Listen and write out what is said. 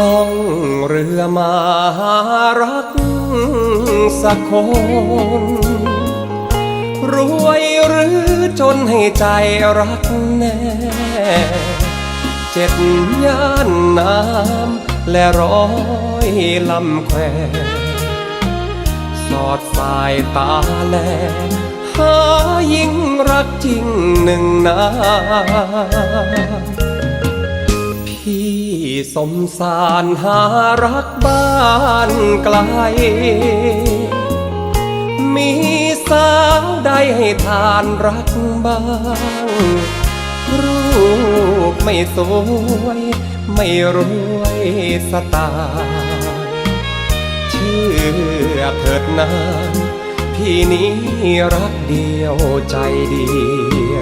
ล่องเรือมาหารักสักคน รวยหรือจนให้ใจรักแน่ เจ็ดย่านน้ำและร้อยลำแควสอดสายตาแลหายิ่งรักจริงหนึ่งนา พี่สมสารหารักบ้านไกล มีสาวใดให้ทานรักบ้าง รูปไม่สวย ไม่รวยสตล์เชื่อเถิดนางพี่นี้รักเดียวใจเดียว